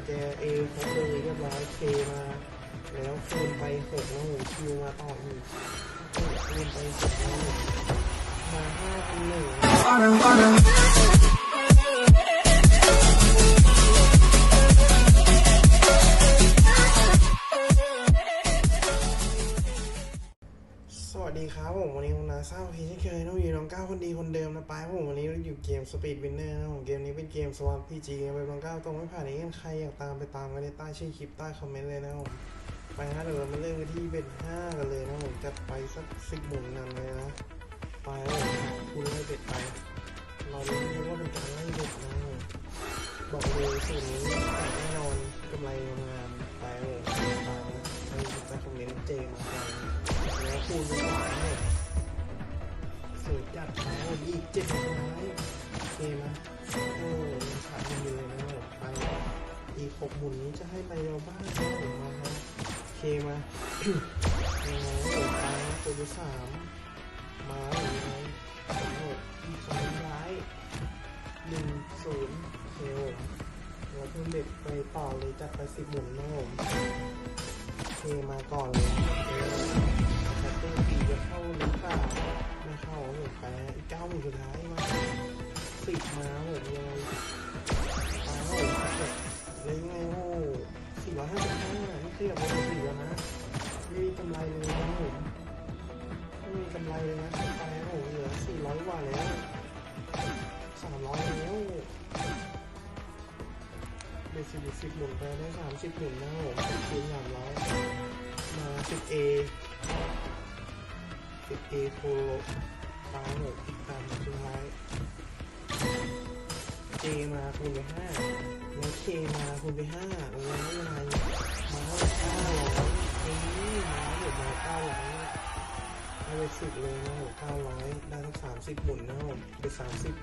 ประแจเอครบเลยเรียบร้อยเคมาแล้วคูณไปหกแล้วหูคิวมาต่ออีกคูณไปหกแล้วมาห้าพันหนึ่ง อยู่น้องก้าวคนดีคนเดิมนะป้ายผมวันนี้เราอยู่เกม Speed Winner นะผมเกมนี้เป็นเกมสวอปพีจีไปน้องก้าวตรงไม่ผ่านนี้กันใครอยากตามไปตามกันในใต้ชื่อคลิปใต้คอมเมนต์เลยนะผมไปฮะเดี๋ยวเรามาเริ่มกันที่เบ็ดห้ากันเลยนะผมจัดไปสักสิบหมุนนำเลยนะไปแล้วคุณไล่เบ็ดไปเราไม่รู้ว่าเป็นการไล่เบ็ดนะบอกเลยสูตรนี้แต่แน่นอนกำไรงาม อีกเจ็ดร้อเคมาโอ้ยังขาดเงินเลยนะไปอีกหกหมุนนี้จะให้ไปเราบ้างนะผมมาครับเคมาโอ้โหไปนะตัวที่สามมาอย่างไรโอ้โหสองร้ายหนึ่งศูนย์เคผมเราเพิ่มเด็กไปต่อเลยจัดไปสิบหมุนนะผมเคมาก่อนเลย ปีจะเข้าหรือเปล่าไม่เข้าผมไปอีกเก้าหมื่นสุดท้ายมาสิบมาผมยังไงตายแล้วเลยไงโอ้สี่ร้อยห้าสิบห้านี่คือแบบว่าสี่แล้วนะไม่มีกำไรเลยนะผมไม่มีกำไรเลยนะไปแล้วผมเหลือสี่ร้อยกว่าแล้วสามร้อยแล้วเบสิบสิบหมุนไปได้สามสิบหมุนนะผมคูณสามร้อยมาสิบเอ สิบเอโคโลตาหมดตามสุดท้ายเจมาคูณไปห้าแล้วเคมาคูณไปห้าโอ้ยไม่เป็นไรมาเก้าร้อยเอ้ยมาเดี๋ยวมาเก้าร้อยเอาไปสิบเลยนะผมเก้าร้อยได้ทั้งสามสิบหมุนนะผมไปสามสิบ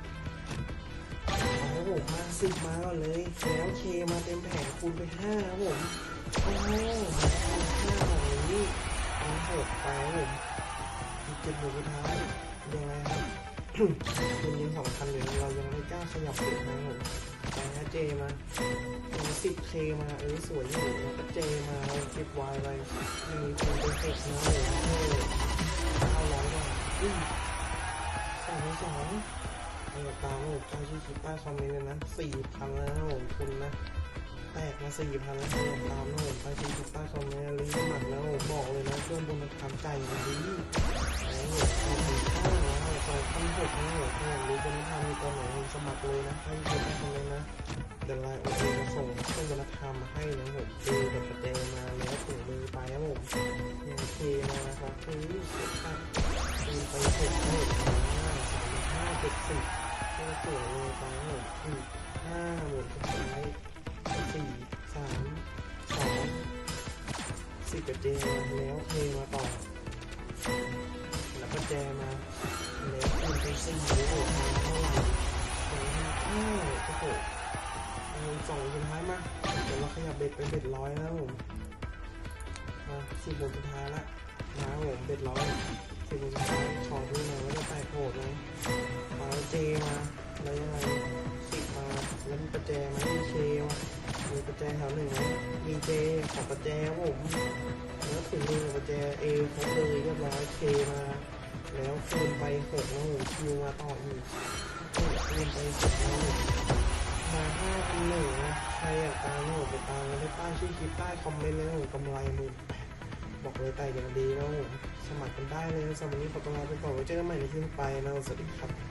เอาผมมาสิบมาก่อนเลยแล้วเคมาเต็มแผงคูณไปห้าผมโอ้โหมาคูณห้าแบบนี้เอาหกไปผม สุดท้ายยังไงครับคุณยังสองพันอยู่เรายังไม่กล้าขยับเด็กนะผมไปนะเจมาเป็นสิบเคมาเออสวยอยู่แล้วก็เจมาเก็บไวไปหนึ่งคนเป็นเจ็ดนะผมเออเก้าร้อยบาทสองสองเออตามผมใต้ชื่อคลิปใต้คอมเมนต์เลยนะสี่พันแล้วผมคุณนะ แตกมาสี่พันแล้วผมตามนะผมใต้ชื่อคลิปใต้คอมเมนต์ลิงก์หมัดแล้วผมบอกเลยนะเครื่องบนมันทำใจมันดีโอ้โหขอบคุณข้าวนะขอบคุณหกนะโอ้โหรู้จะม่ทำมีตัวไหนผมสมัครเลยนะให้เพื่อนทำเลยนะเดี๋ยวไลน์โอเคจะส่งเครื่องวัฒนธรรมมาให้นะผมเจอแบบประแจมาแล้วถุงมือไปครับผมยังเคมานะครับคือเสียค่าคือไปหกหกห้าส สิบกับเจมาแล้วเคมาต่อ แล้วก็แจมาแล้วคูณไปสี่โอ้โหเท่าไหร่สองห้าเอ้าโอ้โหเอาสองสุดท้ายมาเดี๋ยวเราขยับเบ็ดไปเบ็ดร้อยแล้วผมมาสิบหมดสุดท้ายละมาผมเบ็ดร้อยสิบหมดสุดท้ายขอดูหน่อยว่าจะแตกโหดไหมมาเจมาแล้วยังไงสิบมาแล้วมีประแจไหม ประแจแถวหนึ่งไหมมีเจขอประแจผมแล้วถึงมือประแจเอครบเลยเรียบร้อยเคมา แล้วคูณไปหกแล้วผมคิวมาต่ออีกคูณไปหกแล้วมาห้าพันหนึ่งนะใครอยากตามผมไปตามได้ใต้ชื่อคลิปใต้คอมเมนต์เลยนะผมกำไรหมื่นแปดบอกเลยแต่อย่างดีแล้วผมสมัครกันได้เลยสำหรับวันนี้ขอตัวลาไปก่อนไว้เจอกันใหม่ในคลิปไปนะสวัสดีครับ